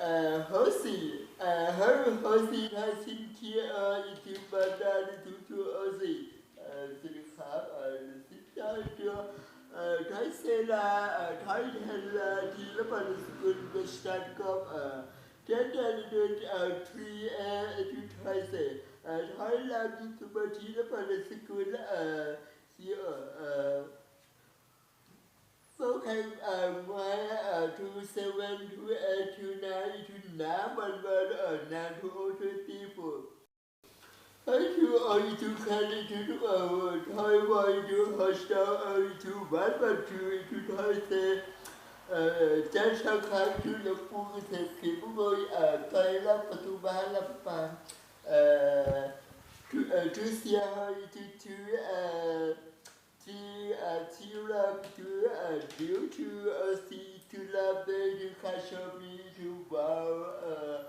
äh, Hossi, äh, Harry Hossi, das sind hier, äh, YouTuber, da, die Tutu Hossi, äh, sind die Farb, äh, das sind da, für, äh, Teisela, äh, Teilhella, die Leppern, das gut Bestand kommen, äh, der, der, der, äh, Tri, äh, die Teise, เอ่อถอยหลังที่สุบทีและปฏิสกุลเอ่อที่เอ่อเอ่อ so can เอ่อมาเอ่อ two seven two eight two nine two น้ำมันมันเอ่อน้ำ two o twenty four ไอ้ทูไอ้ทูคันไอ้ทูเอ่อถอยไว้ทูฮอสตาไอ้ทูบ้านบ้านทูไอ้ทูถอยเซเอ่อ She and she loved you and you to a sea to love the you can show me to wow. Uh,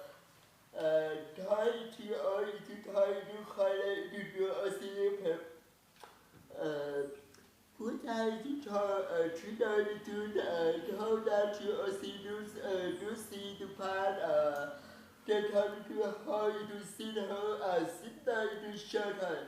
tie to a to tie to color to do a sleep. Uh, put out to try a tree to and hold out to a sea to see the part. Uh, get her to high to see her and sit down to shut her.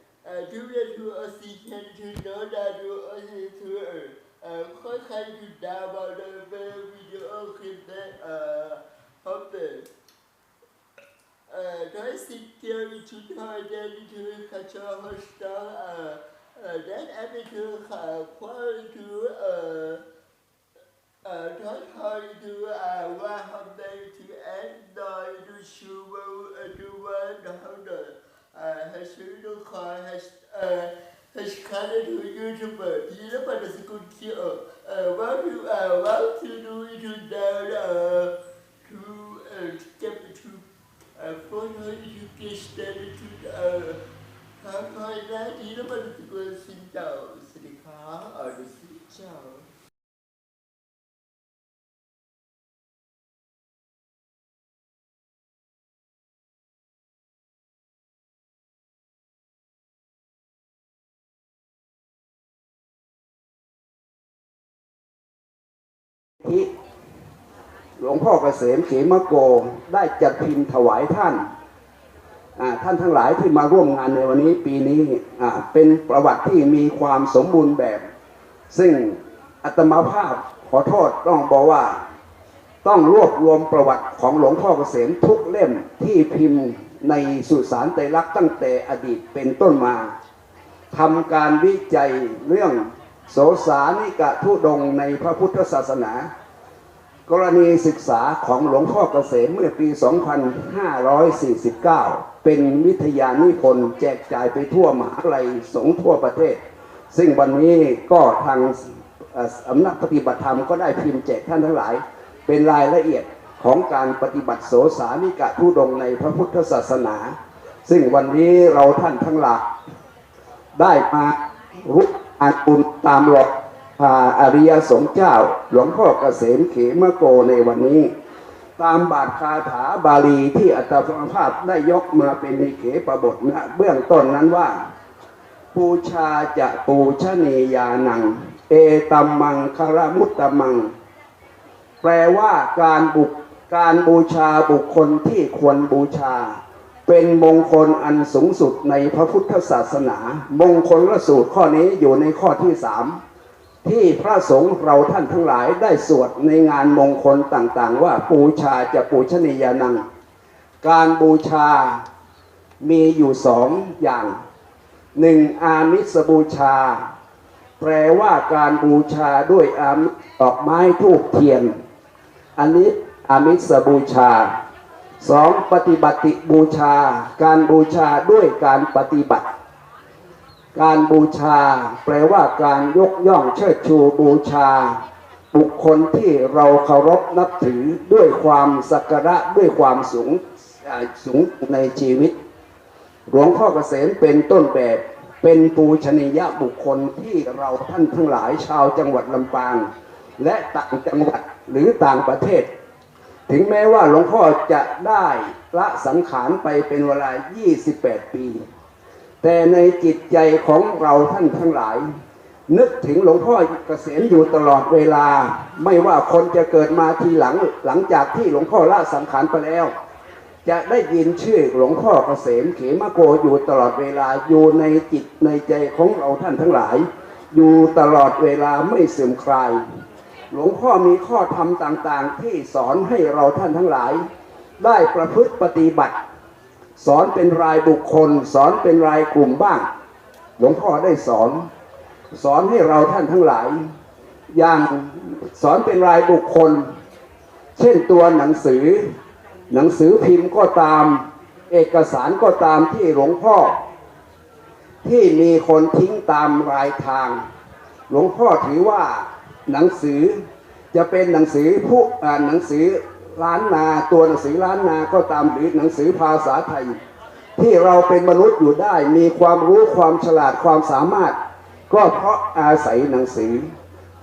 à, chúng ta thua oxygen to nó là thua oxygen to ở à, du khăn chúng ta vào đời về video khi ta à, học tập à, nói xin theo chúng tôi đến thưa khả cho hỗ trợ à, à, đến em thưa khả khóa thưa à, à, nói thôi thưa à, qua hôm nay thì em đòi đưa sư vô du qua đó đời แอนดอยดูชูเวลเอ่อดูว่าดาวเดอร์อ่าให้ซื้อดูคอยให้เอ่อให้คันดูยูทูบเบอร์ที่แล้วปัดสกุลที่เอ่อเอ่อว่าดูอ่าว่าที่ดูยูทูบดาวเอ่อทูเอ่อเก็บทูเอ่อโฟนให้ยูเกสเตอร์ทูเอ่อทางคอยได้ที่แล้วปัดสกุลสินเจ้าสวัสดีครับเอ่อดูสิเจ้า ที่หลวงพ่อเกษมเขมโกได้จัดพิมพ์ถวายท่านท่านทั้งหลายที่มาร่วมงานในวันนี้ปีนี้เป็นประวัติที่มีความสมบูรณ์แบบ ซึ่งอาตมาภาพขอโทษต้องบอกว่า ต้องรวบรวมประวัติของหลวงพ่อเกษมทุกเล่มที่พิมพ์ในสุสานไตรลักษณ์ตั้งแต่อดีตเป็นต้นมาทำการวิจัยเรื่อง โสสานิกะทุดงในพระพุทธศาสนา กรณีศึกษาของหลวงพ่อเกษมเมื่อปี 2549 เป็นวิทยานิพนธ์แจกจ่ายไปทั่วมหาลัยสงฆ์ทั่วประเทศ ซึ่งวันนี้ก็ทางอำนักปฏิบัติธรรมก็ได้พิมพ์แจกท่านทั้งหลาย เป็นรายละเอียดของการปฏิบัติโสสานิกะทุดงในพระพุทธศาสนา ซึ่งวันนี้เราท่านทั้งหลายได้มารุก อานบุญตามหลอกพาอริยสงฆ์เจ้า หลวงพ่อเกษมเขมโกในวันนี้ ตามบาทคาถาบาลีที่อัตถภาพได้ยกมาเป็นนิเขปบทนะเบื้องต้นนั้นว่า ปูชาจะปูชนียานัง เอตัมมังคารมุตตมัง แปลว่าการบุกการบูชาบุคคลที่ควรบูชา เป็นมงคลอันสูงสุดในพระพุทธศาสนา มงคลละสูตรข้อนี้อยู่ในข้อที่สามที่พระสงฆ์เราท่านทั้งหลายได้สวดในงานมงคลต่างๆ ว่าปูชาจะปูชนียานัง การบูชามีอยู่สองอย่างหนึ่งอามิสบูชา แปลว่าการบูชาด้วยอามิดอกไม้ทูบเทียน อันนี้อามิสบูชา สองปฏิบัติบูชา การบูชาด้วยการปฏิบัติ การบูชา แปลว่าการยกย่องเชิดชูบูชา บุคคลที่เราเคารพนับถือด้วยความสักการะด้วยความสูงสูงในชีวิต หลวงพ่อเกษมเป็นต้นแบบเป็นปูชนียบุคคลที่เราท่านทั้งหลายชาวจังหวัดลำปาง และต่างจังหวัดหรือต่างประเทศ ถึงแม้ว่าหลวงพ่อจะได้ละสังขารไปเป็นเวลา 28 ปี แต่ในจิตใจของเราท่านทั้งหลาย นึกถึงหลวงพ่อเกษมอยู่ตลอดเวลา ไม่ว่าคนจะเกิดมาทีหลังหลังจากที่หลวงพ่อละสังขารไปแล้ว จะได้ยินชื่อหลวงพ่อเกษมเขมโกอยู่ตลอดเวลาอยู่ในจิตในใจของเราท่านทั้งหลาย อยู่ตลอดเวลาไม่เสื่อมคลาย หลวงพ่อมีข้อธรรมต่างๆ ที่สอนให้เราท่านทั้งหลาย ได้ประพฤติปฏิบัติ สอนเป็นรายบุคคล สอนเป็นรายกลุ่มบ้าง หลวงพ่อได้สอน สอนให้เราท่านทั้งหลาย อย่างสอนเป็นรายบุคคล เช่นตัวหนังสือ หนังสือพิมพ์ก็ตาม เอกสารก็ตามที่หลวงพ่อ ที่มีคนทิ้งตามรายทาง หลวงพ่อถือว่า หนังสือจะเป็นหนังสือผู้อ่านหนังสือล้านนาตัวหนังสือล้านนาก็ตามหรือหนังสือภาษาไทย ที่เราเป็นมนุษย์อยู่ได้ มีความรู้ความฉลาดความสามารถ ก็เพราะอาศัยหนังสือ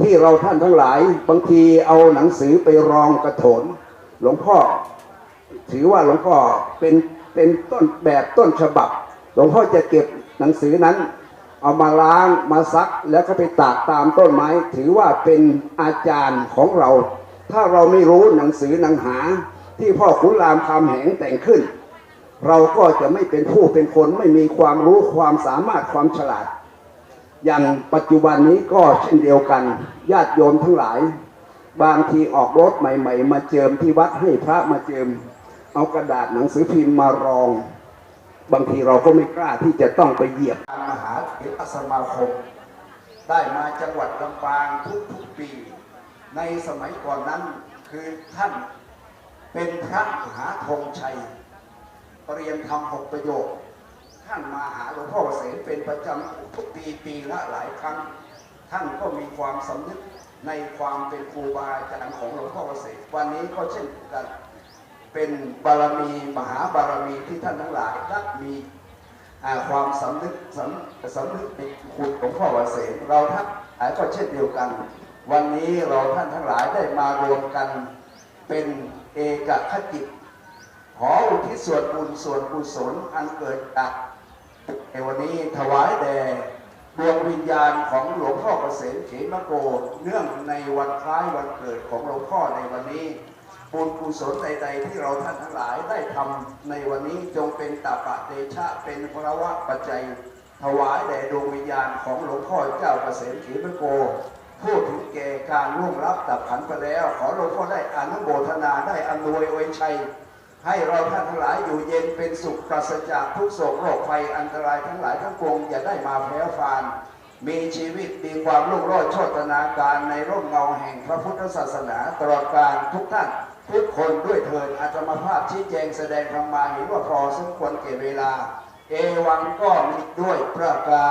ที่เราท่านทั้งหลายบางทีเอาหนังสือไปรองกระโถน หลวงพ่อ ถือว่าหลวงพ่อเป็นเป็นต้นแบบต้นฉบับ หลวงพ่อจะเก็บหนังสือนั้น เอามาล้างมาซักแล้วก็ไปตากตามต้นไม้ ถือว่าเป็นอาจารย์ของเรา ถ้าเราไม่รู้หนังสือหนังหา ที่พ่อขุนรามคำแหงแต่งขึ้น เราก็จะไม่เป็นผู้เป็นคนไม่มีความรู้ความสามารถความฉลาด อย่างปัจจุบันนี้ก็เช่นเดียวกัน ญาติโยมทั้งหลาย บางทีออกรถใหม่ ๆ มาเจิมที่วัดให้พระมาเจิม เอากระดาษหนังสือพิมพ์มารอง บางทีเราก็ไม่กล้าที่จะต้องไปเหยียบมหาเถรสมาคม ได้มาจังหวัดลำปางทุกๆปี ในสมัยก่อนนั้นคือท่านเป็นพระมหาธงชัยเรียนทำหกประโยค ท่านมาหาหลวงพ่อเกษมเป็นประจำทุกปีปีละหลายครั้ง ท่านก็มีความสำนึกในความเป็นครูบาอาจารย์ของหลวงพ่อเกษมวันนี้ก็เช่นกัน เป็นบารมีมหาบารมีที่ท่านทั้งหลายและมีความสำนึกสำสำนึกในคุณหลวงพ่อเกษมเราท่านหลายก็เช่นเดียวกัน วันนี้เราท่านทั้งหลายได้มารวมกันเป็นเอกคจิตขออุทิศส่วนบุญส่วนกุศลอันเกิดจากในวันนี้ถวายแด่ดวงวิญญาณของหลวงพ่อเกษมเขมโก เนื่องในวันคล้ายวันเกิดของหลวงพ่อในวันนี้ บุญกุศลใดๆที่เราท่านทั้งหลายได้ทำในวันนี้จงเป็นตาปะเตชะเป็นพระวะปัจจัย ถวายแด่ดวงวิญญาณของหลวงพ่อเจ้าเกษมเขมโกผู้ถึงแก่การล่วงลับดับขันไปแล้ว ขอหลวงพ่อได้อนุโมทนาได้อำนวยอวยชัย ให้เราท่านทั้งหลายอยู่เย็นเป็นสุขปราศจากทุกโศกโรคภัยอันตรายทั้งหลายทั้งปวงอย่าได้มาแพ้ฟานมีชีวิตมีความรุ่งโรจน์โชตนาการในร่มเงาแห่งพระพุทธศาสนาตลอดกาลทุกท่าน ทุกคนด้วยเถิดอาตมาภาพชี้แจงแสดงธรรมาเห็นว่าพอสมควรเก็บเวลา เอวังก็มีด้วยประกา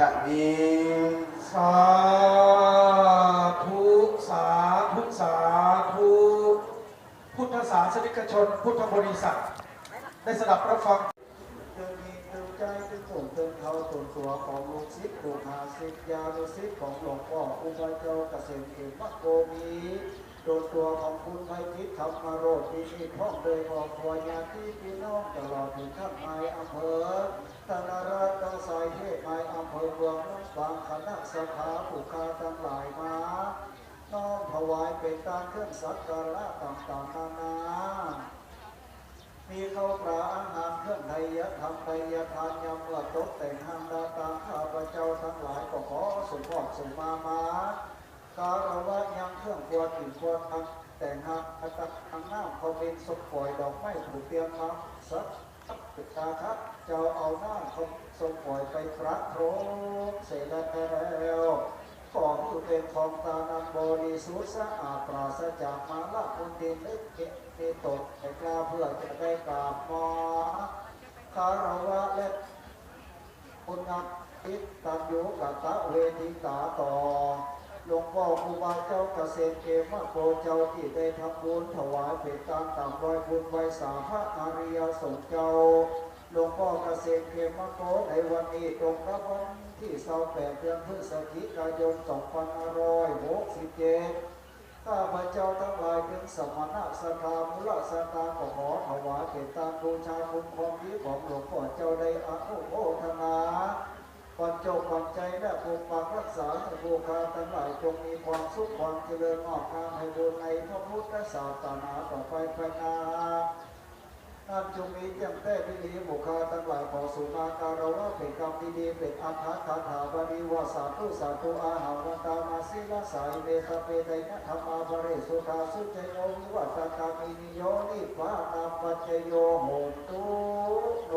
ศนี้สาธุสาธุสาธุพุทธศาสนิกชน พุทธบริษัท ได้สดับรับฟังเดินมีเดินใจเดินส่งเดินเขาส่วนตัวของลูกศิษย์ลูกหาศิษย์ยาลูกศิษย์ของหลวงพ่ออุปาเจ้าเกษมเอกมะโกมี โดนตัวของคุณไพทิศธรรมโรดที่นี่พร้อมโดยครอบครัวญาติพี่น้องตลอดถึงท่านนายอำเภอธนรัตน์ตั้งสายเทศนายอำเภอเมืองน้องบางคณะสภาผู้คาทั้งหลายมาน้อมถวายเป็นการเครื่องสักการะต่างๆนานามีข้าวปลาอาหารเครื่องไทยธรรมไทยทานยำเมื่อตกแต่งห้างดาตามข้าพเจ้าทั้งหลายก็ขอสุขอดสุมามา การวะยังเครื่องควรถึงควรทำแต่งหางอาตักทางหน้ำเขาเป็นสุกปล่อยดอกไม้ถูกเตรียมมาสักปิดตาครับเจ้าเอาหน้าเขาทรงปล่อยไปพระโพรงเสร็จแล้วของผู้เป็นของตานันบริสุทธิ์สะอาดปราศจากมาละคุณดินเล็กเกะเนตกแต่กล้าเพื่อจะได้กราบมาคารวะและคุณงามอิตตันยุกตะเวทิตาต่อ หลวงพ่อครูบาเจ้าเกษตรเกมโกเจ้าที่ได้ทำบุญถวายเป็นการตามรอยบุญไว้สาพระอาริยสงฆ์เจ้าหลวงพ่อเกษตรเกมโกในวันนี้ตรงกับวันที่เสาแปดเดือนพฤศจิกายน2567ข้าพเจ้าทั้งหลายเป็นสมณะสถามุลสตาขอขอถวายเป็นตามบูชาคุณความดีของหลวงพ่อเจ้าได้อนุโมทนา ปัจจบปัจจัยและปกปักรักษาให้บูชาทั้งหลายจงมีความสุขความเจริญงอกงามให้บุญในพระพุทธศาสนาต่อไปภายหนานั่นจงมีเยี่ยมแต่พิธีบุคาทั้งหลายขอสุมาการวะเป็นกรรมดีเป็นอัฏฐคาถาบาลีวาสาธุสาธุอาหาวันตามาสิลาสายเมตเปไดนะธรรมาภเรสุทาสุจโยวิวัตกามินิโยนิพานาปัจจโยโหตุโน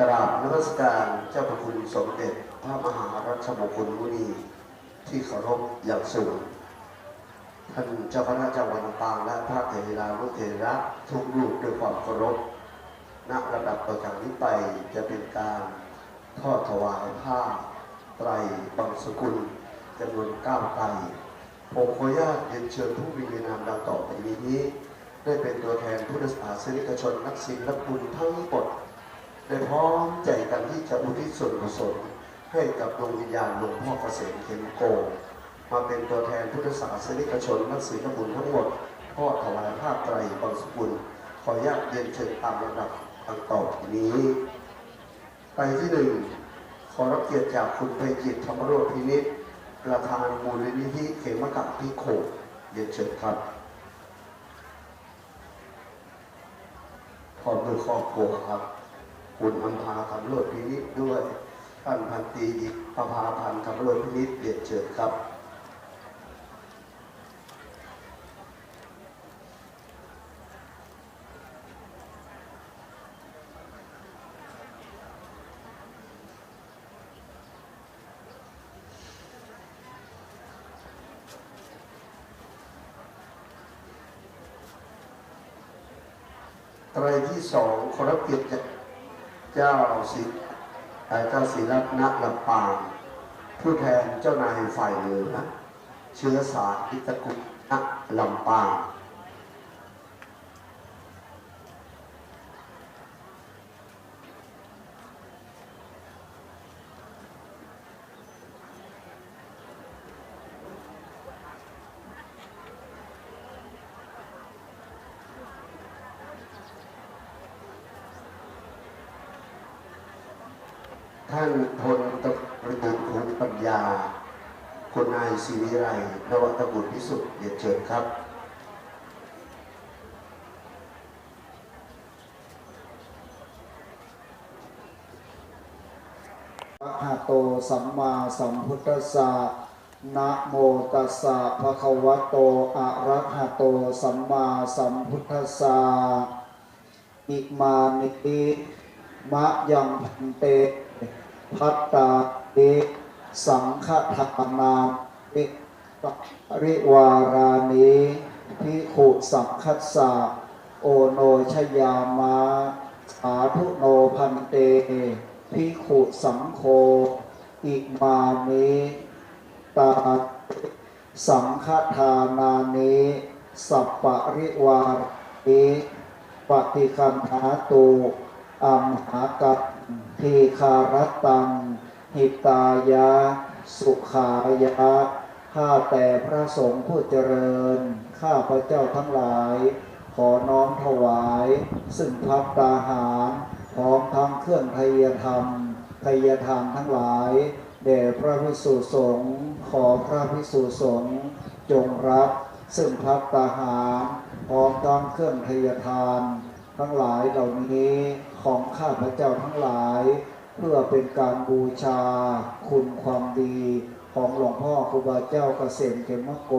กราบนมัสการเจ้าพระคุณสมเด็จพระมหารัชมงคลมุนีที่เคารพอย่างสูง ท่านเจ้าคณะจังหวัดลำปางและพระเถรานุเถระทุกรูปด้วยความเคารพณระดับต่อจากนี้ไปจะเป็นการทอดถวายผ้าไตรบังสกุลจำนวนเก้าไตรผมขออนุญาตเรียนเชิญผู้มีนามดังต่อไปนี้ ได้เป็นตัวแทนพุทธศาสนิกชนนักศิลป์และบุญทั้งหมด ได้พร้อมใจกันที่จะอุทิศส่วนกุศลให้กับดวงวิญญาณหลวงพ่อเกษมเข็มโก มาเป็นตัวแทนพุทธศาสนิกชนนักศิลบุญทั้งหมดทอถวายผ้าไตรบางสกุลขออนุญาตเรียนเชิญตามลำดับดังต่อไปนี้ ไปที่หนึ่งขอรับเกียรติจากคุณไพจิตธรรมโรธพินิจประธานมูลนิธิเขมกะพิโขเรียนเชิญครับพร้อมด้วยครอบครัวครับ คุณอัมพาคำรวดพินิษด้วย ท่านพันตรีดิกประภาพันธ์คำรวดพินิษเรียนเชิดครับ นักลำปางผู้แทนเจ้านายฝ่ายเหนือเชื้อสายอิตกุณลำปาง ท่านพลตรีพงษ์ปัญญา คุณนาย ศิวิไรนวัตบุตรพิสุทธิ์เรียนเชิญครับอะหะโตสัมมาสัมพุทธัสสะนะโมตัสสะภะคะวะโตอะระหะโตสัมมาสัมพุทธัสสะอิมานิมะยังพันเตพัตตาเอสังฆทานา เอปริวารานิพิขุสังคัสสะโอโนชยามะสาธุโนพันเตพิขุสังโฆอิมานิตาสังฆทานานิสัปปะริวาริปฏิคันหาตุอัมหากัปทีคารตังหิตายะ สุขายะ ข้าแต่พระสงฆ์ผู้เจริญ ข้าพระเจ้าทั้งหลาย ขอน้อมถวาย ซึ่งพับตาหารพร้อมทั้งเครื่องไทยธรรมไทยทานทั้งหลายแด่พระพิสุสงฆ์ขอพระพิสุสงฆ์จงรับ ซึ่งพับตาหารพร้อมทั้งเครื่องไทยทาน ทั้งหลายเหล่านี้ของข้าพระเจ้าทั้งหลาย เพื่อเป็นการบูชาคุณความดี ของหลวงพ่อครูบาเจ้าเกษมเขมโก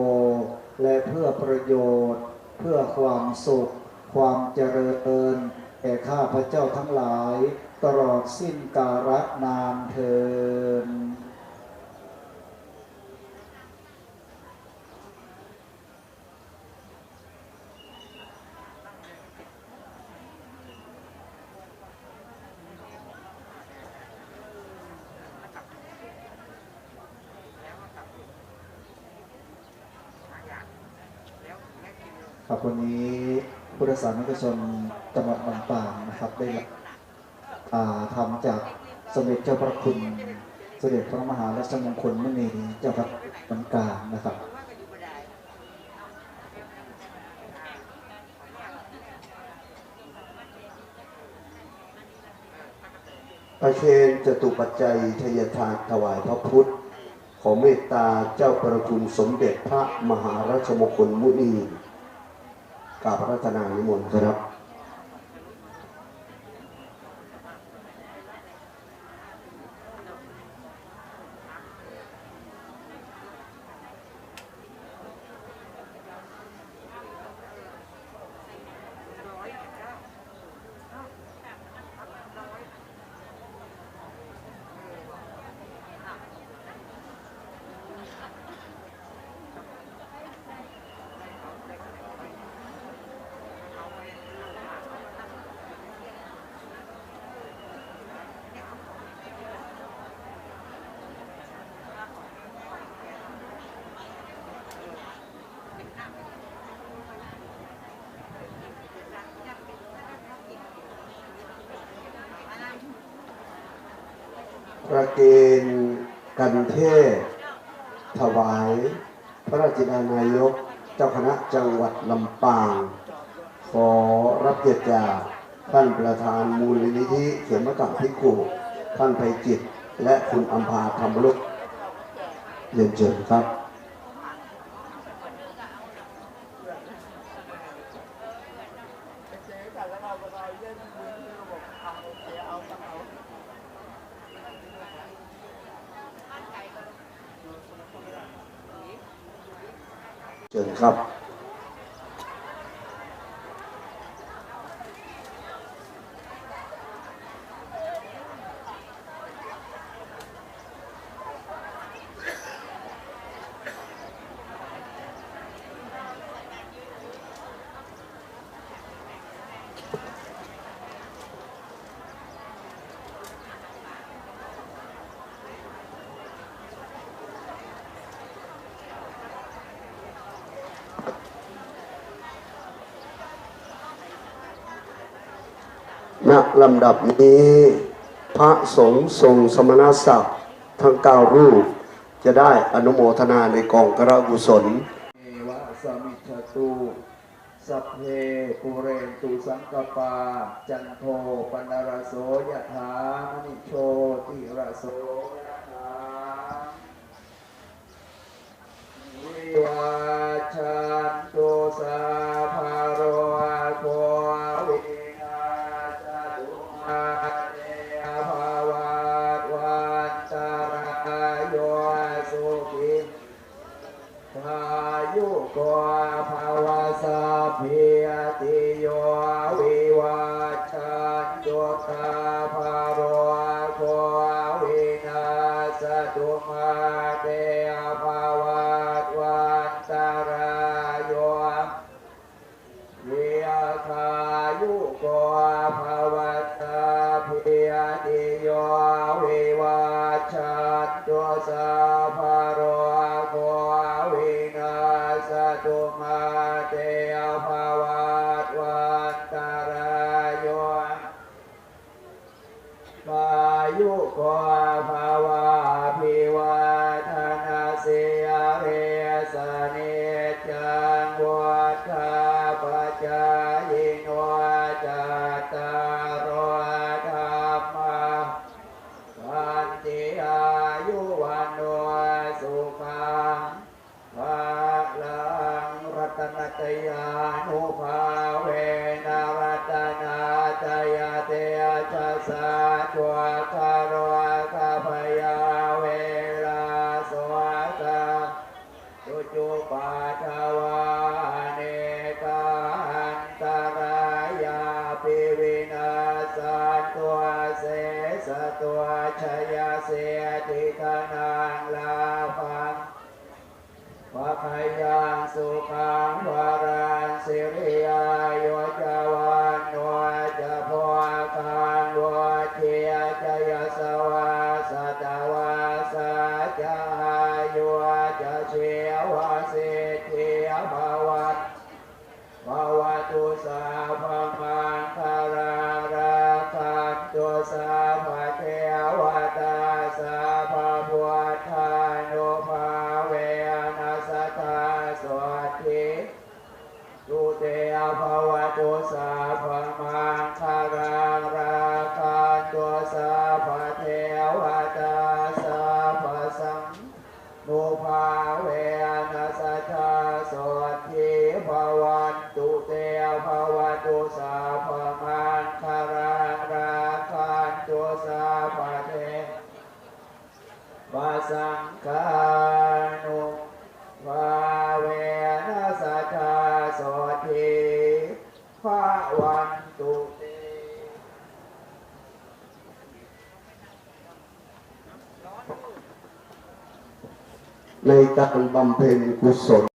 และเพื่อประโยชน์ เพื่อความสุข ความเจริญแก่ข้าพระเจ้าทั้งหลาย ตลอดสิ้นกาลนานเทิน ครับวันนี้พุทธศาสนิกชนจังหวัดลำปางนะครับ ได้รับอ่าทำจากสมเด็จเจ้าพระคุณสมเด็จพระมหารัชมงคลมุนีเจ้าพระบรรกางนะครับประเคนจตุปัจจัยทยทานถวายพระพุทธ ขอเมตตาเจ้าประคุณสมเด็จพระมหาราชมงคลมุนี กราบพระรัตนานิมนต์ครับ ประเกณฑ์กันเทศ ถวาย พระราชดานายก เจ้าคณะจังหวัดลำปาง ขอรับเกียรติจากท่านประธานมูลนิธิเขียนมกับพิกุท่านไพจิต และคุณอัมพาธรรมลุกเรียนเชิญครับ เชิญครับ ณลำดับนี้ พระสงฆ์ทรงสมณศักดิ์ทั้งเก้ารูป จะได้อนุโมทนาในกองกระกุศลเอวะสมิชตุสัพเพปุเรนตุสังกปา จันโทปนรโสยถามณิโชติระโสยถาวิวาชันโตสา ชะสาจวะคารวะคาพยาเวลาสวะตาตุจุปัทวาเนกาอันตรายาปิวินาสันตัวเสสตัวชยเสติคนังลาภังปะขยังสุขังวารันสิริยายุจา เชวาสิทธิภาวัตภาวะตุสาภามังคาราราคันตุสาภเทวตาสาภาพุทานุภาเวนัสตาสวัสดิตุเตภาวะตุสาภามังคา ในการบำเพ็ญกุศล